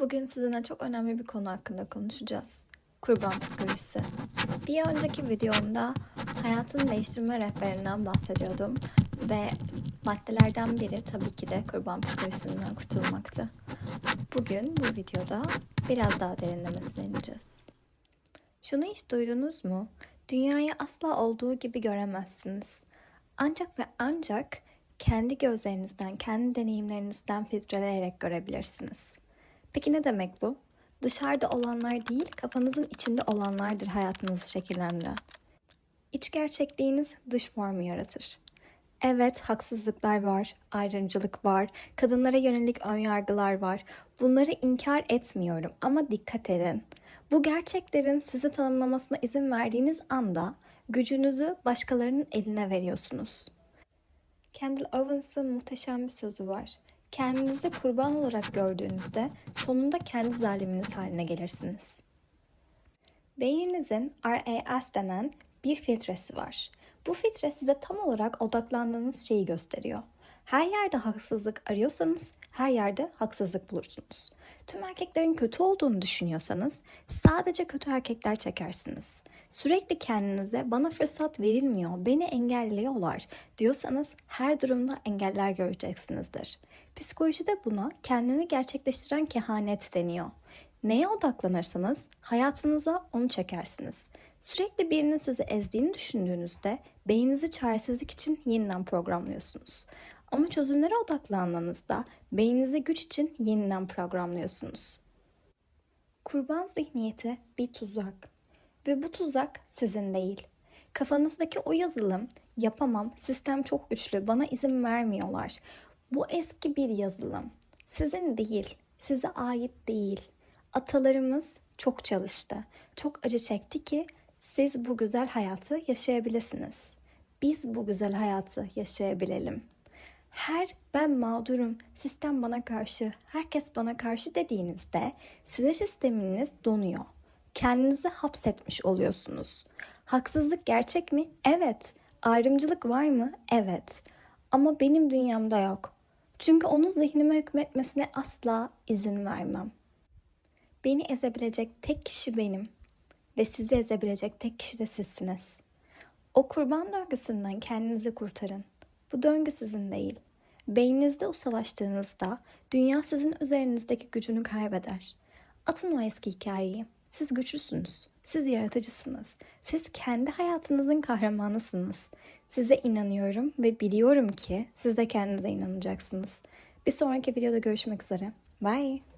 Bugün sizinle çok önemli bir konu hakkında konuşacağız. Kurban psikolojisi. Bir önceki videomda hayatını değiştirme rehberinden bahsediyordum ve maddelerden biri tabii ki de kurban psikolojisinden kurtulmaktı. Bugün bu videoda biraz daha derinlemesine ineceğiz. Şunu hiç duydunuz mu? Dünyayı asla olduğu gibi göremezsiniz. Ancak ve ancak kendi gözlerinizden, kendi deneyimlerinizden filtreleyerek görebilirsiniz. Peki ne demek bu? Dışarıda olanlar değil, kafanızın içinde olanlardır hayatınızı şekillendiren. İç gerçekliğiniz dış formu yaratır. Evet, haksızlıklar var, ayrımcılık var, kadınlara yönelik önyargılar var. Bunları inkar etmiyorum ama dikkat edin. Bu gerçeklerin sizi tanımlamasına izin verdiğiniz anda gücünüzü başkalarının eline veriyorsunuz. Kendall Owens'ın muhteşem bir sözü var. Kendinizi kurban olarak gördüğünüzde sonunda kendi zaliminiz haline gelirsiniz. Beyninizin RAS denen bir filtresi var. Bu filtre size tam olarak odaklandığınız şeyi gösteriyor. Her yerde haksızlık arıyorsanız her yerde haksızlık bulursunuz. Tüm erkeklerin kötü olduğunu düşünüyorsanız sadece kötü erkekler çekersiniz. Sürekli kendinize bana fırsat verilmiyor, beni engelliyorlar diyorsanız her durumda engeller göreceksinizdir. Psikolojide buna kendini gerçekleştiren kehanet deniyor. Neye odaklanırsanız hayatınıza onu çekersiniz. Sürekli birinin sizi ezdiğini düşündüğünüzde beyninizi çaresizlik için yeniden programlıyorsunuz. Ama çözümlere odaklandığınızda beyninizi güç için yeniden programlıyorsunuz. Kurban zihniyeti bir tuzak ve bu tuzak sizin değil. Kafanızdaki o yazılım yapamam, sistem çok güçlü, bana izin vermiyorlar. Bu eski bir yazılım. Sizin değil, size ait değil. Atalarımız çok çalıştı, çok acı çekti ki siz bu güzel hayatı yaşayabilirsiniz. Biz bu güzel hayatı yaşayabilelim. Her ben mağdurum, sistem bana karşı, herkes bana karşı dediğinizde sinir sisteminiz donuyor. Kendinizi hapsetmiş oluyorsunuz. Haksızlık gerçek mi? Evet. Ayrımcılık var mı? Evet. Ama benim dünyamda yok. Çünkü onun zihnime hükmetmesine asla izin vermem. Beni ezebilecek tek kişi benim ve sizi ezebilecek tek kişi de sizsiniz. O kurban döngüsünden kendinizi kurtarın. Bu döngü sizin değil. Beyninizde usalaştığınızda dünya sizin üzerinizdeki gücünü kaybeder. Atın o eski hikayeyi. Siz güçlüsünüz. Siz yaratıcısınız. Siz kendi hayatınızın kahramanısınız. Size inanıyorum ve biliyorum ki siz de kendinize inanacaksınız. Bir sonraki videoda görüşmek üzere. Bye.